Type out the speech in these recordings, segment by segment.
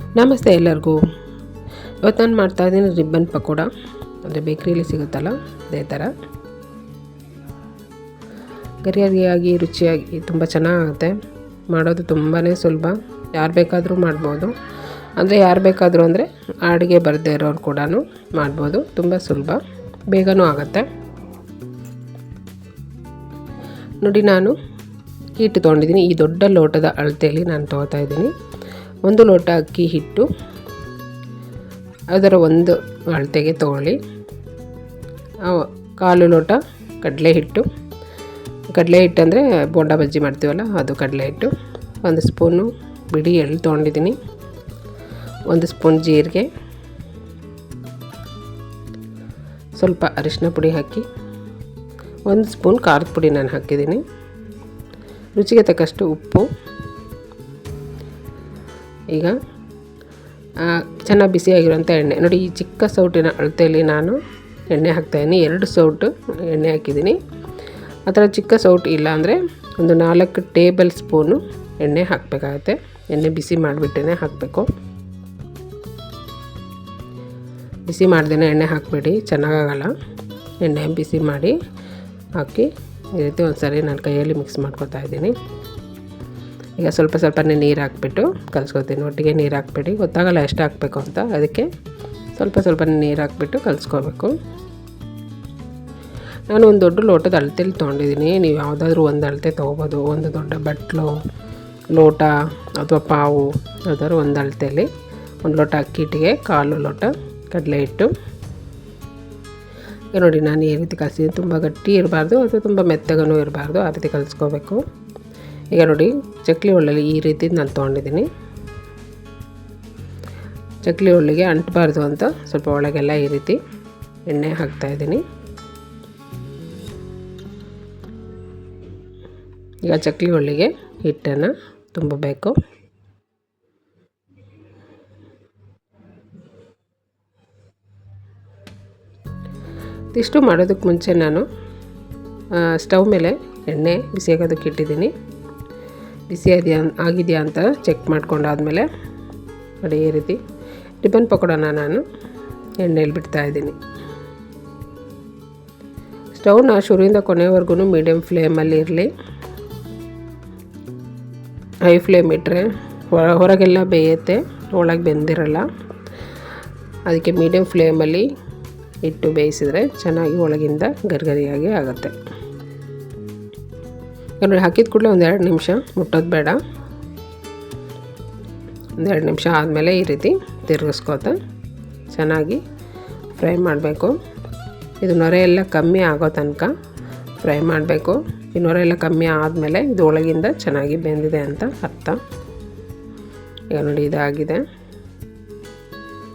ನಮಸ್ತೆ ಎಲ್ಲರಿಗೂ. ಇವತ್ತು ನಾನು ಮಾಡ್ತಾಯಿದ್ದೀನಿ ರಿಬ್ಬನ್ ಪಕೋಡ. ಅಂದರೆ ಬೇಕ್ರಿಯಲ್ಲಿ ಸಿಗುತ್ತಲ್ಲ, ಅದೇ ಥರ ಗರಿಯಾಗಿ ರುಚಿಯಾಗಿ ತುಂಬ ಚೆನ್ನಾಗುತ್ತೆ. ಮಾಡೋದು ತುಂಬಾ ಸುಲಭ. ಯಾರು ಬೇಕಾದರೂ ಮಾಡ್ಬೋದು. ಅಂದರೆ ಯಾರು ಬೇಕಾದರೂ ಅಂದರೆ ಅಡುಗೆ ಬರದೇ ಇರೋರು ಕೂಡ ಮಾಡ್ಬೋದು. ತುಂಬ ಸುಲಭ. ಬೇಗನೂ ಆಗುತ್ತೆ. ನೋಡಿ ನಾನು ಹೀಟ್ ತೊಗೊಂಡಿದ್ದೀನಿ. ಈ ದೊಡ್ಡ ಲೋಟದ ಅಳತೆಯಲ್ಲಿ ನಾನು ತೊಗೋತಾ ಇದ್ದೀನಿ. ಒಂದು ಲೋಟ ಅಕ್ಕಿ ಹಿಟ್ಟು, ಅದರ ಒಂದು ಅಳತೆಗೆ ತೊಗೊಳ್ಳಿ. ಕಾಲು ಲೋಟ ಕಡಲೆ ಹಿಟ್ಟು. ಕಡಲೆ ಹಿಟ್ಟು ಅಂದರೆ ಬೋಂಡ ಬಜ್ಜಿ ಮಾಡ್ತೀವಲ್ಲ, ಅದು ಕಡಲೆ ಹಿಟ್ಟು. ಒಂದು ಸ್ಪೂನು ಬಿಡಿ ಎಳ್ಳು ತೊಗೊಂಡಿದ್ದೀನಿ. ಒಂದು ಸ್ಪೂನ್ ಜೀರಿಗೆ. ಸ್ವಲ್ಪ ಅರಿಶಿನ ಪುಡಿ ಹಾಕಿ. ಒಂದು ಸ್ಪೂನ್ ಖಾರದ ಪುಡಿ ನಾನು ಹಾಕಿದ್ದೀನಿ. ರುಚಿಗೆ ತಕ್ಕಷ್ಟು ಉಪ್ಪು. ಈಗ ಚೆನ್ನಾಗಿ ಬಿಸಿಯಾಗಿರುವಂಥ ಎಣ್ಣೆ. ನೋಡಿ, ಈ ಚಿಕ್ಕ ಸೌಟಿನ ಅಳತೆಯಲ್ಲಿ ನಾನು ಎಣ್ಣೆ ಹಾಕ್ತಾಯಿದ್ದೀನಿ. ಎರಡು ಸೌಟು ಎಣ್ಣೆ ಹಾಕಿದ್ದೀನಿ. ಆ ಥರ ಚಿಕ್ಕ ಸೌಟು ಇಲ್ಲ ಅಂದರೆ ಒಂದು ನಾಲ್ಕು ಟೇಬಲ್ ಸ್ಪೂನು ಎಣ್ಣೆ ಹಾಕಬೇಕಾಗತ್ತೆ. ಎಣ್ಣೆ ಬಿಸಿ ಮಾಡಿಬಿಟ್ಟೇ ಹಾಕಬೇಕು. ಬಿಸಿ ಮಾಡ್ದೇ ಎಣ್ಣೆ ಹಾಕಬೇಡಿ. ಚೆನ್ನಾಗಾಗಲ್ಲ. ಎಣ್ಣೆ ಬಿಸಿ ಮಾಡಿ ಹಾಕಿ, ಈ ರೀತಿ ಒಂದು ಸರಿ ನಾನು ಕೈಯಲ್ಲಿ ಮಿಕ್ಸ್ ಮಾಡ್ಕೊತಾ ಇದ್ದೀನಿ. ಈಗ ಸ್ವಲ್ಪ ಸ್ವಲ್ಪನೇ ನೀರು ಹಾಕ್ಬಿಟ್ಟು ಕಲಿಸ್ಕೊತೀನಿ ಒಟ್ಟಿಗೆ ನೀರು ಹಾಕ್ಬೇಡಿ. ಗೊತ್ತಾಗಲ್ಲ ಎಷ್ಟು ಹಾಕಬೇಕು ಅಂತ. ಅದಕ್ಕೆ ಸ್ವಲ್ಪ ಸ್ವಲ್ಪ ನೀರು ಹಾಕ್ಬಿಟ್ಟು ಕಲಿಸ್ಕೋಬೇಕು. ನಾನು ಒಂದು ದೊಡ್ಡ ಲೋಟದ ಅಳತೆಲಿ ತೊಗೊಂಡಿದ್ದೀನಿ ನೀವು ಯಾವುದಾದ್ರೂ ಒಂದು ಅಳತೆ ತೊಗೋಬೋದು. ಒಂದು ದೊಡ್ಡ ಬಟ್ಲು, ಲೋಟ ಅಥವಾ ಪಾವು ಯಾವ್ದಾದ್ರು ಒಂದು ಅಳತೆಯಲ್ಲಿ ಒಂದು ಲೋಟ ಅಕ್ಕಿ ಹಿಟ್ಟಿಗೆ, ಕಾಲು ಲೋಟ ಕಡಲೆ ಹಿಟ್ಟು. ನೋಡಿ, ನಾನು ಈ ರೀತಿ ಕಲಿಸಿದ್ದೀನಿ. ತುಂಬ ಗಟ್ಟಿ ಇರಬಾರ್ದು ಅಥವಾ ತುಂಬ ಮೆತ್ತಗನೂ ಇರಬಾರ್ದು. ಆ ರೀತಿ ಕಲಿಸ್ಕೋಬೇಕು. ಈಗ ನೋಡಿ, ಚಕ್ಲಿ ಒಳ್ಳಲ್ಲಿ ಈ ರೀತಿ ನಾನು ತೊಗೊಂಡಿದ್ದೀನಿ. ಚಕ್ಲಿ ಒಳ್ಳಿಗೆ ಅಂಟಬಾರ್ದು ಅಂತ ಸ್ವಲ್ಪ ಒಳಗೆಲ್ಲ ಈ ರೀತಿ ಎಣ್ಣೆ ಹಾಕ್ತಾಯಿದ್ದೀನಿ ಈಗ ಚಕ್ಲಿ ಒಳ್ಳಿಗೆ ಹಿಟ್ಟನ್ನು ತುಂಬಬೇಕು. ಇಷ್ಟು ಮಾಡೋದಕ್ಕೆ ಮುಂಚೆ ನಾನು ಸ್ಟವ್ ಮೇಲೆ ಎಣ್ಣೆ ಬಿಸಿಯಾಗೋದಕ್ಕೆ ಇಟ್ಟಿದ್ದೀನಿ. ಬಿಸಿ ಆಗಿದೆಯಾ ಆಗಿದೆಯಾ ಅಂತ ಚೆಕ್ ಮಾಡ್ಕೊಂಡಾದಮೇಲೆ ನೋಡಿ ಈ ರೀತಿ. ರಿಬ್ಬನ್ ಪಕೋಡನ ನಾನು ಎಣ್ಣೆಯಲ್ಲಿ ಬಿಡ್ತಾಯಿದ್ದೀನಿ ಸ್ಟವ್ನ ಶುರುವಿಂದ ಕೊನೆವರೆಗೂ ಮೀಡಿಯಮ್ ಫ್ಲೇಮಲ್ಲಿ ಇರಲಿ. ಹೈ ಫ್ಲೇಮ್ ಇಟ್ಟರೆ ಹೊರ ಹೊರಗೆಲ್ಲ ಬೇಯುತ್ತೆ, ಒಳಗೆ ಬೆಂದಿರಲ್ಲ. ಅದಕ್ಕೆ ಮೀಡಿಯಮ್ ಫ್ಲೇಮಲ್ಲಿ ಇಟ್ಟು ಬೇಯಿಸಿದರೆ ಚೆನ್ನಾಗಿ ಒಳಗಿಂದ ಗರಿಗರಿಯಾಗಿ ಆಗುತ್ತೆ. ನೋಡಿ ಹಾಕಿದ ಕೂಡಲೇ ಒಂದೆರಡು ನಿಮಿಷ ಮುಟ್ಟೋದು ಬೇಡ. ಒಂದೆರಡು ನಿಮಿಷ ಆದಮೇಲೆ ಈ ರೀತಿ ತಿರುಗಿಸ್ಕೋತ ಚೆನ್ನಾಗಿ ಫ್ರೈ ಮಾಡಬೇಕು. ಇದು ನೊರೆ ಎಲ್ಲ ಕಮ್ಮಿ ಆಗೋ ತನಕ ಫ್ರೈ ಮಾಡಬೇಕು. ಈ ನೊರೆ ಎಲ್ಲ ಕಮ್ಮಿ ಆದಮೇಲೆ ಇದು ಒಳಗಿಂದ ಚೆನ್ನಾಗಿ ಬೆಂದಿದೆ ಅಂತ ಅರ್ಥ. ಈಗ ನೋಡಿ ಇದಾಗಿದೆ.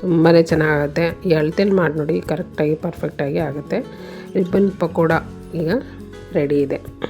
ತುಂಬಾ ಚೆನ್ನಾಗುತ್ತೆ. ಈ ಮಾಡಿ ನೋಡಿ ಕರೆಕ್ಟಾಗಿ, ಪರ್ಫೆಕ್ಟಾಗಿ ಆಗುತ್ತೆ. ರಿಬ್ಬನ್ ಪಕೋಡ ಈಗ ರೆಡಿ ಇದೆ.